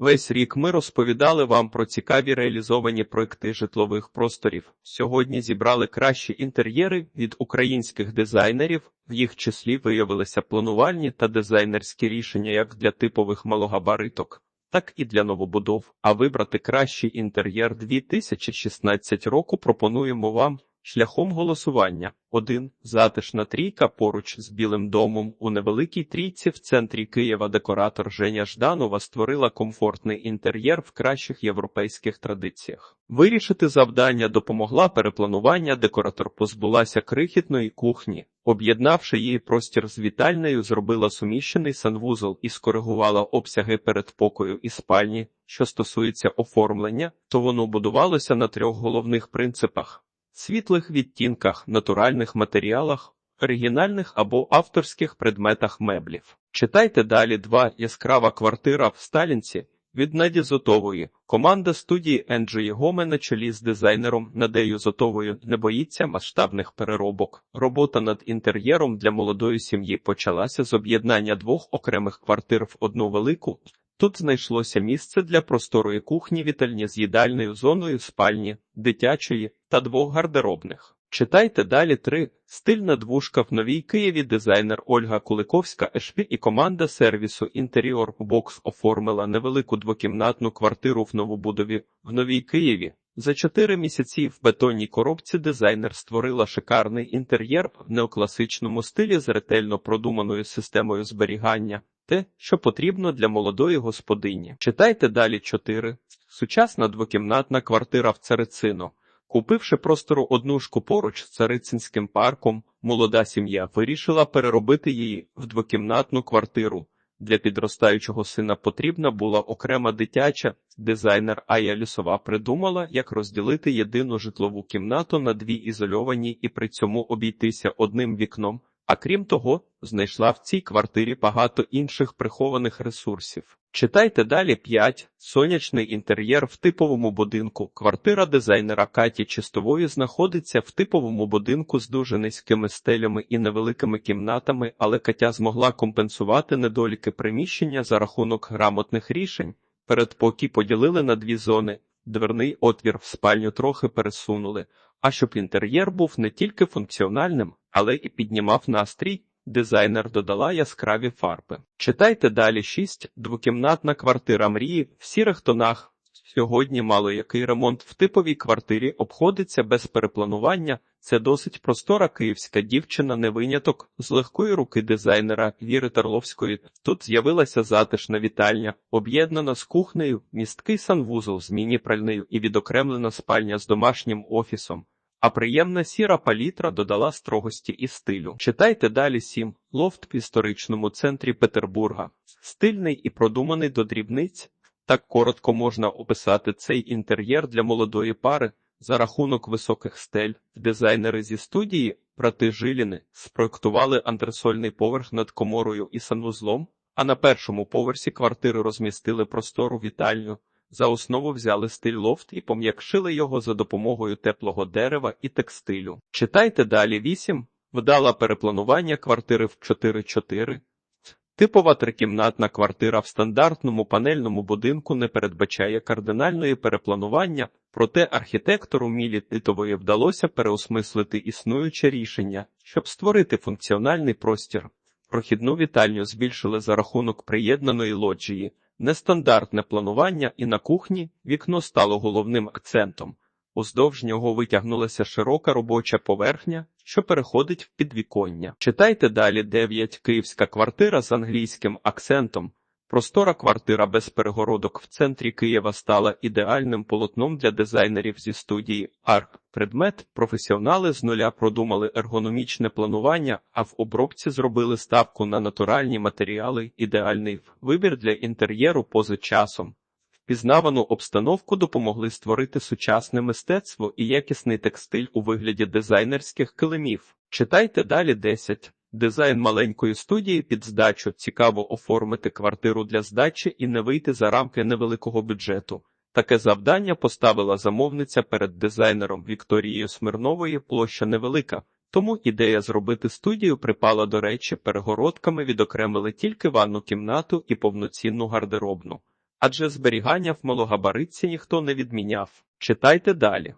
Весь рік ми розповідали вам про цікаві реалізовані проекти житлових просторів. Сьогодні зібрали кращі інтер'єри від українських дизайнерів. В їх числі виявилися планувальні та дизайнерські рішення як для типових малогабариток, так і для новобудов. А вибрати кращий інтер'єр 2016 року пропонуємо вам. Шляхом голосування 1. Затишна трійка поруч з Білим домом у невеликій трійці в центрі Києва декоратор Женя Жданова створила комфортний інтер'єр в кращих європейських традиціях. Вирішити завдання допомогла перепланування, декоратор позбулася крихітної кухні, об'єднавши її простір з вітальнею, зробила суміщений санвузол і скоригувала обсяги передпокою і спальні. Що стосується оформлення, то воно будувалося на трьох головних принципах світлих відтінках, натуральних матеріалах, оригінальних або авторських предметах меблів. Читайте далі два яскрава квартира в Сталінці від Наді Зотової. Команда студії Енджої Гоме на чолі з дизайнером Надею Зотовою не боїться масштабних переробок. Робота над інтер'єром для молодої сім'ї почалася з об'єднання двох окремих квартир в одну велику. Тут знайшлося місце для просторої кухні, вітальні з їдальною зоною спальні, дитячої та двох гардеробних. Читайте далі три. Стильна двушка в Новій Києві дизайнер Ольга Куликовська Ешпі і команда сервісу Інтеріор Бокс оформила невелику двокімнатну квартиру в новобудові в Новій Києві. За чотири місяці в бетонній коробці дизайнер створила шикарний інтер'єр в неокласичному стилі з ретельно продуманою системою зберігання. Те, що потрібно для молодої господині. Читайте далі 4. Сучасна двокімнатна квартира в Царицино. Купивши простору однушку поруч з Царицинським парком, молода сім'я вирішила переробити її в двокімнатну квартиру. Для підростаючого сина потрібна була окрема дитяча. Дизайнер Ая Лісова придумала, як розділити єдину житлову кімнату на дві ізольовані і при цьому обійтися одним вікном. А крім того, знайшла в цій квартирі багато інших прихованих ресурсів. Читайте далі 5. Сонячний інтер'єр в типовому будинку. Квартира дизайнера Каті Чистової знаходиться в типовому будинку з дуже низькими стелями і невеликими кімнатами, але Катя змогла компенсувати недоліки приміщення за рахунок грамотних рішень. Передпокій поділили на дві зони. Дверний отвір в спальню трохи пересунули, а щоб інтер'єр був не тільки функціональним, але і піднімав настрій. Дизайнер додала яскраві фарби. Читайте далі 6. Двокімнатна квартира мрії в сірих тонах. Сьогодні мало який ремонт в типовій квартирі обходиться без перепланування. Це досить простора київська дівчина, не виняток з легкої руки дизайнера Віри Тарловської. Тут з'явилася затишна вітальня, об'єднана з кухнею, місткий санвузол з міні-пральнею і відокремлена спальня з домашнім офісом. А приємна сіра палітра додала строгості і стилю. Читайте далі сім. Лофт в історичному центрі Петербурга. Стильний і продуманий до дрібниць. Так коротко можна описати цей інтер'єр для молодої пари за рахунок високих стель. Дизайнери зі студії, брати Жиліни, спроектували антресольний поверх над коморою і санвузлом, а на першому поверсі квартири розмістили простору вітальню. За основу взяли стиль лофт і пом'якшили його за допомогою теплого дерева і текстилю. Читайте далі 8. Вдала перепланування квартири в 4-4. Типова трикімнатна квартира в стандартному панельному будинку не передбачає кардинальної перепланування, проте архітектору Мілі Титової вдалося переосмислити існуюче рішення, щоб створити функціональний простір. Прохідну вітальню збільшили за рахунок приєднаної лоджії. Нестандартне планування і на кухні вікно стало головним акцентом. Уздовж нього витягнулася широка робоча поверхня, що переходить в підвіконня. Читайте далі 9. Київська квартира з англійським акцентом. Простора квартира без перегородок в центрі Києва стала ідеальним полотном для дизайнерів зі студії Арк. Предмет професіонали з нуля продумали ергономічне планування, а в обробці зробили ставку на натуральні матеріали. Ідеальний вибір для інтер'єру поза часом. Впізнавану обстановку допомогли створити сучасне мистецтво і якісний текстиль у вигляді дизайнерських килимів. Читайте далі 10. Дизайн маленької студії під здачу цікаво оформити квартиру для здачі і не вийти за рамки невеликого бюджету. Таке завдання поставила замовниця перед дизайнером Вікторією Смирновою площа невелика, тому ідея зробити студію припала до речі, перегородками відокремили тільки ванну кімнату і повноцінну гардеробну. адже зберігання в малогабаритці ніхто не відміняв. Читайте далі.